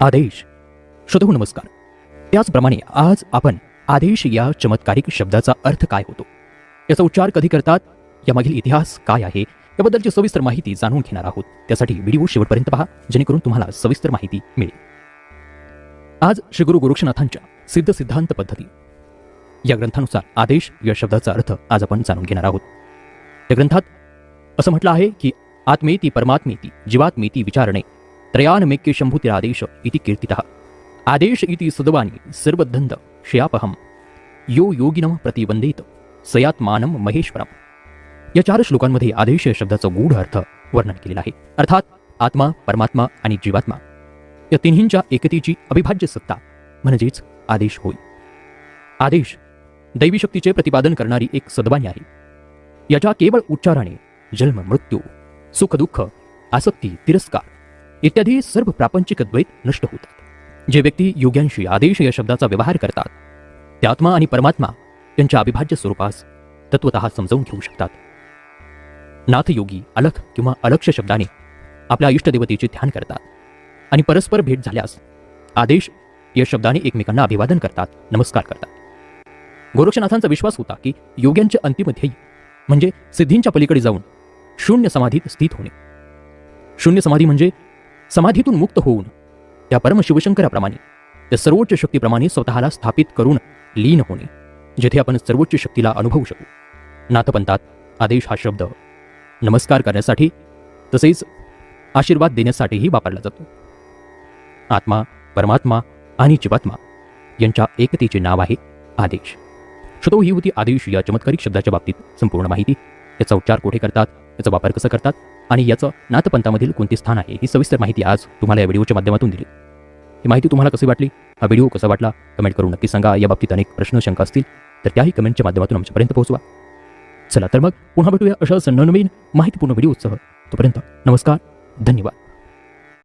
आदेश. श्रोतहो नमस्कार. त्याचप्रमाणे आज आपण आदेश या चमत्कारिक शब्दाचा अर्थ काय होतो? याचा उच्चार कधी करतात? यामागील इतिहास काय आहे? याबद्दलची सविस्तर माहिती जाणून घेणार आहोत. त्यासाठी व्हिडिओ शेवटपर्यंत पहा जेणेकरून तुम्हाला सविस्तर माहिती मिळेल. आज श्री गुरु गोरक्षनाथांच्या सिद्ध सिद्धांत पद्धती. या ग्रंथानुसार आदेश या शब्दाचा अर्थ आज आपण जाणून घेणार आहोत. या ग्रंथात असं म्हटलं आहे की आत्मेती परमात्मेती जीवात्मेती विचारणे त्रयानमेक्य शंभूतिरादेश इति कीर्तितः। आदेश इति सदवानी सर्वदंत श्यापहम यो योगिनम प्रतिबंधित सयात्मानम महेश्वरम। या चार श्लोकांमध्ये आदेश या शब्दाचा गूढ अर्थ वर्णन केलेला आहे। अर्थात आत्मा परमात्मा आणि जीवात्मा। या तिन्हींच्या एकतेची अविभाज्य सत्ता म्हणजेच आदेश होय। आदेश दैवी शक्तीचे प्रतिपादन करणारी एक सद्वाणी आहे। याच्या केवळ उच्चाराने जन्म मृत्यू सुख दुःख आसक्ती तिरस्कार इत्यादी सर्व प्रापंचिक द्वैत नष्ट होतात. जे व्यक्ती योग्यांशी आदेश या शब्दाचा व्यवहार करतात ते आत्मा आणि परमात्मा यांच्या अविभाज्य स्वरूपास तत्वत समजावून घेऊ शकतात. नाथयोगी अलख किंवा अलक्ष शब्दाने आपल्या इष्टदेवतेचे ध्यान करतात आणि परस्पर भेट झाल्यास आदेश या शब्दाने एकमेकांना अभिवादन करतात नमस्कार करतात. गोरक्षनाथांचा विश्वास होता की योग्यांच्या अंतिमध्येही म्हणजे सिद्धींच्या पलीकडे जाऊन शून्य समाधीत स्थित होणे. शून्य समाधी म्हणजे समाधीतून मुक्त होऊन त्या परम शिवशंकराप्रमाणे त्या सर्वोच्च शक्तीप्रमाणे स्वतःला स्थापित करून लीन होणे जेथे आपण सर्वोच्च शक्तीला अनुभवू शकू. नाथपंतात आदेश हा शब्द नमस्कार करण्यासाठी तसेच आशीर्वाद देण्यासाठीही वापरला जातो. आत्मा परमात्मा आणि जीवात्मा यांच्या एकतेचे नाव आहे आदेश. श्रोतो ही होती आदेश या चमत्कारिक शब्दाच्या बाबतीत संपूर्ण माहिती. याचा उच्चार कोठे करतात? याचा वापर कसा करतात? आणि याचं नाथपंथामधील कोणते स्थान आहे ही सविस्तर माहिती आज तुम्हाला या व्हिडिओच्या माध्यमातून दिली. ही माहिती तुम्हाला कशी वाटली? हा व्हिडिओ कसा वाटला? कमेंट करून नक्की सांगा. या बाबतीत अनेक प्रश्न शंका असतील तर त्याही कमेंटच्या माध्यमातून आमच्यापर्यंत पोहोचवा. चला तर मग पुन्हा भेटूया अशाच नवनवीन माहितीपूर्ण व्हिडिओसह. तोपर्यंत नमस्कार धन्यवाद.